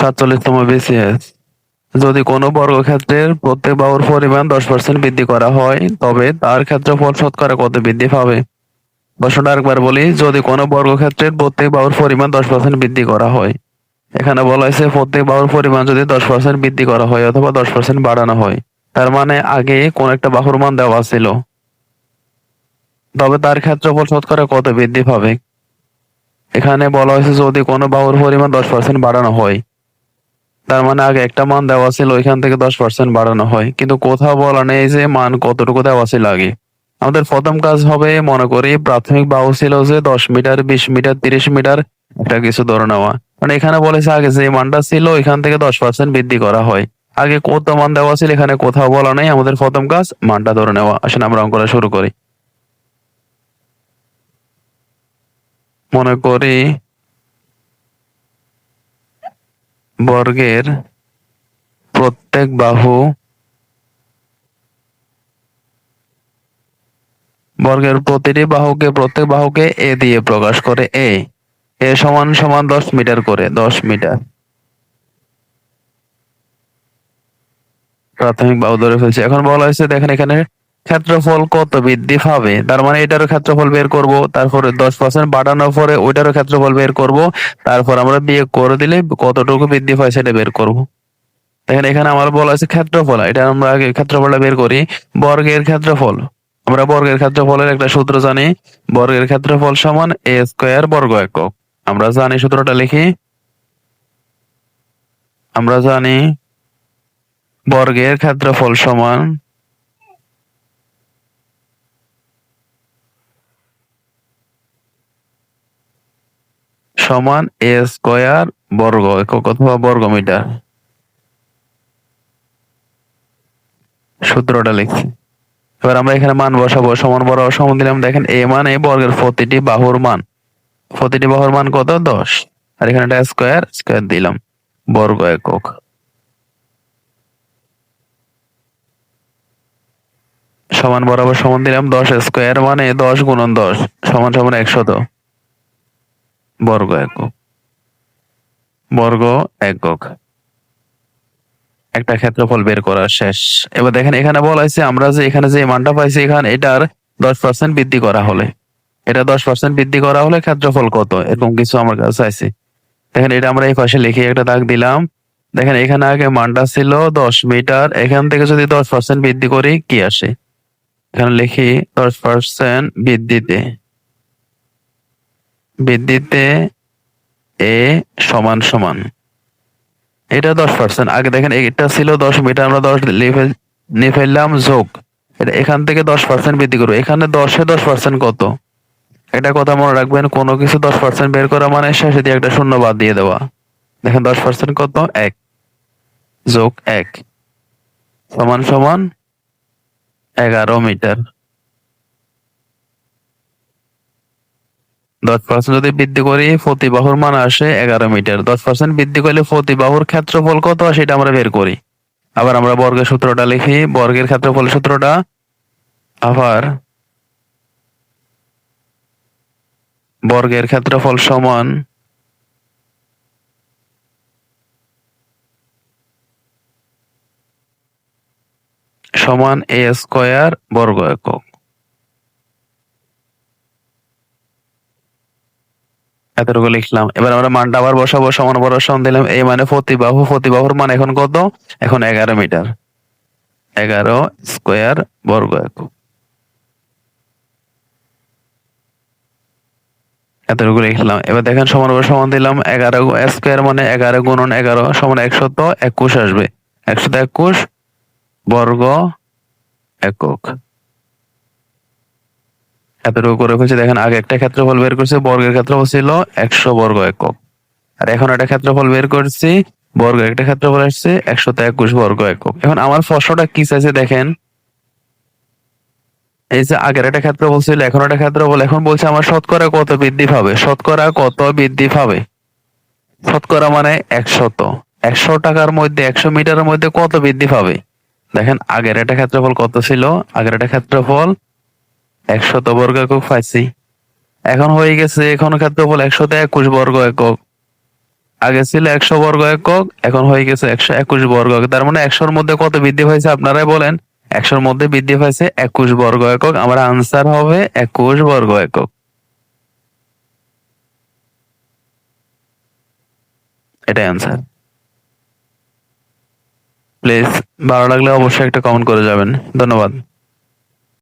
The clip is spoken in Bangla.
সাতচল্লিশতম বিসিএস যদি কোনো বর্গক্ষেত্রের প্রত্যেক বাহুর পরিমাণ দশ পার্সেন্ট বৃদ্ধি করা হয়, তবে তার ক্ষেত্রফল শতকরা কত বৃদ্ধি পাবে? প্রশ্নটা একবার বলি, যদি কোনো বর্গক্ষেত্রের প্রত্যেক বাহুর পরিমাণ দশ পার্সেন্ট বৃদ্ধি করা হয়, এখানে বলা হয়েছে প্রত্যেক বাহুর পরিমাণ যদি দশ পার্সেন্ট বৃদ্ধি করা হয় অথবা দশ পার্সেন্ট বাড়ানো হয়, তার মানে আগে কোন একটা বাহুর মান দেওয়া ছিল। তবে তার ক্ষেত্রফল শতকরা কত বৃদ্ধি পাবে? এখানে বলা হয়েছে যদি কোনো বাহুর পরিমাণ দশ পার্সেন্ট বাড়ানো হয় তার মানে আগে একটা মান দেওয়া ছিল, ওইখান থেকে দশ পার্সেন্ট বাড়ানো হয়। কিন্তু কোথাও বলা নেই যে মান কতটুকু দেওয়া ছিল আগে। আমাদের প্রথম কাজ হবে, মনে করি প্রাথমিক বাহু ছিল যে দশ মিটার, বিশ মিটার, তিরিশ মিটার, এটা কিছু ধরে নেওয়া। মানে এখানে বলেছে আগে যে মানটা ছিল এখান থেকে দশ পার্সেন্ট বৃদ্ধি করা হয়। আগে কত মান দেওয়া ছিল, এখানে কোথাও বলা নেই, আমাদের প্রথম কাজ মানটা ধরে নেওয়া। আসলে আমরা অঙ্কটা শুরু করি। মনে করি বর্গের প্রত্যেক বাহু বর্গের প্রতিটি বাহুকে প্রত্যেক বাহুকে এ দিয়ে প্রকাশ করে এ। এ সমান সমান দশ মিটার করে, দশ মিটার। প্রাথমিক বাহু ধরে ফেলছে। এখন বলা হয়েছে, দেখেন এখানে ক্ষেত্রফল কত বৃদ্ধি পাবে? তার মানে এটারও ক্ষেত্রফল বের করব, তারপরে দশ পার্সেন্ট বাড়ানোর পরে ওইটারও ক্ষেত্রফল বের করব, তারপর আমরা বিয়োগ করে দিলে কতটুকু বৃদ্ধি পায় সেটা বের করব। দেখেন এখানে আমার বলা আছে ক্ষেত্রফল, এটা আমরা আগে ক্ষেত্রফলটা বের করি। বর্গের ক্ষেত্রফল, আমরা বর্গের ক্ষেত্রফলের একটা সূত্র জানি। বর্গের ক্ষেত্রফল সমান এ স্কোয়ার বর্গ একক। আমরা জানি সূত্রটা লিখি। আমরা জানি বর্গের ক্ষেত্রফল সমান সমান এ স্কোয়ার বর্গ, একক অথবা বর্গ মিটার। সূত্রটা লিখছি। এবার আমরা এখানে মান বসাবো, সমান বরাবর সমান দিলাম, দেখেন এ মানে বর্গের প্রতিটি বাহুর মান। প্রতিটি বাহুর মান কত? দশ। আর এখানে একটা স্কোয়ার স্কোয়ার দিলাম, বর্গ একক। সমান বরাবর সমান দিলাম, দশ স্কোয়ার মানে দশ গুণন দশ, সমান সমান একশত। বর্গ একক। বর্গ একক। একটা ক্ষেত্রফল বের করা শেষ। এবার দেখেন, এখানে বলা হয়েছে আমরা যে এখানে যে মানটা পাইছি এখানে, এটার দশ পার্সেন্ট বৃদ্ধি করা হলে। এটা দশ পার্সেন্ট বৃদ্ধি করা হলে ক্ষেত্রফল কত এরকম কিছু আমার কাছে আছে দেখেন, এটা আমরা এই পাশে লিখে একটা দাগ দিলাম। দেখেন, এখানে আগে মানটা ছিল দশ মিটার। এখান থেকে যদি দশ পার্সেন্ট বৃদ্ধি করি, কি আসে? এখানে লিখি দশ পার্সেন্ট বৃদ্ধিতে। বৃদ্ধিতে এ সমান সমান। এটা দশ পার্সেন্ট আগে দেখেন, এটা ছিল দশ মিটার আমরা দশ নিয়ে ফেললাম যোগ। এটা এখান থেকে দশ পার্সেন্ট বৃদ্ধি করব। এখানে দশে দশ পার্সেন্ট কত? এটা কথা মনে রাখবেন, কোনো কিছু দশ পার্সেন্ট বের করা মানে শেষে দিয়ে একটা শূন্য বাদ দিয়ে দেওয়া। দেখেন, দশ পার্সেন্ট কত? এক। যোগ এক। সমান সমান এগারো মিটার। দশ পার্সেন্ট যদি বৃদ্ধি করি প্রতি মান আসে এগারো মিটার। দশ পার্সেন্ট বৃদ্ধি করলে প্রতি বাহুর ক্ষেত্রফল কত সেটা আমরা বের করি। আবার আমরা বর্গের সূত্রটা লিখি। বর্গের ক্ষেত্রফল সূত্রটা আবার বর্গের ক্ষেত্রফল সমান সমান এ স্কোয়ার বর্গ একক। এতটুকু লিখলাম। এবার আমরা মানটা আবার বসাবো, সমান বড় দিলাম এই মানে প্রতিবাহু, প্রতিবাহুর মান এখন কত? এখন এগারো মিটার। এগারো স্কোয়ার বর্গ এতটুকু লিখলাম। এবার দেখেন সমান সমান দিলাম, এগারো স্কোয়ার মানে এগারো গুণন এগারো সমান একশত একুশ আসবে। একশত একুশ বর্গ একক। এতটুকু করে ফেলছি। দেখেন, আগে একটা ক্ষেত্রফল বের করছে, বর্গের ক্ষেত্রফল ছিল একশো বর্গ একক। আর এখন একটা ক্ষেত্রফল বের করছি, বর্গের একটা ক্ষেত্রফল আসছে একশো একুশ বর্গ একক। এখন আমার ফসলটা কি চাইছে দেখেন? এই যে আগের একটা ক্ষেত্রফল ছিল, এখন একটা ক্ষেত্র ক্ষেত্রফল, এখন বলছে আমার শতকরা কত বৃদ্ধি পাবে? শতকরা কত বৃদ্ধি পাবে? শতকরা মানে একশত। একশো টাকার মধ্যে, একশো মিটারের মধ্যে কত বৃদ্ধি পাবে? দেখেন, আগের একটা ক্ষেত্রফল কত ছিল? আগের একটা ক্ষেত্রফল একশত বর্গ একক পাইছি। এখন হয়ে গেছে, এখন ক্ষেত্রফল একশত একুশ বর্গ একক। আগে ছিল একশো বর্গ একক, এখন হয়ে গেছে একশো একুশ বর্গ একক। তার মানে একশোর মধ্যে কত বৃদ্ধি পাইছে আপনারাই বলেন? একশোর মধ্যে বৃদ্ধি পাইছে একুশ বর্গ একক। আমার আনসার হবে একুশ বর্গ একক। এটাই আনসার প্লিজ ভালো লাগলে অবশ্যই একটা কমেন্ট করে যাবেন। ধন্যবাদ।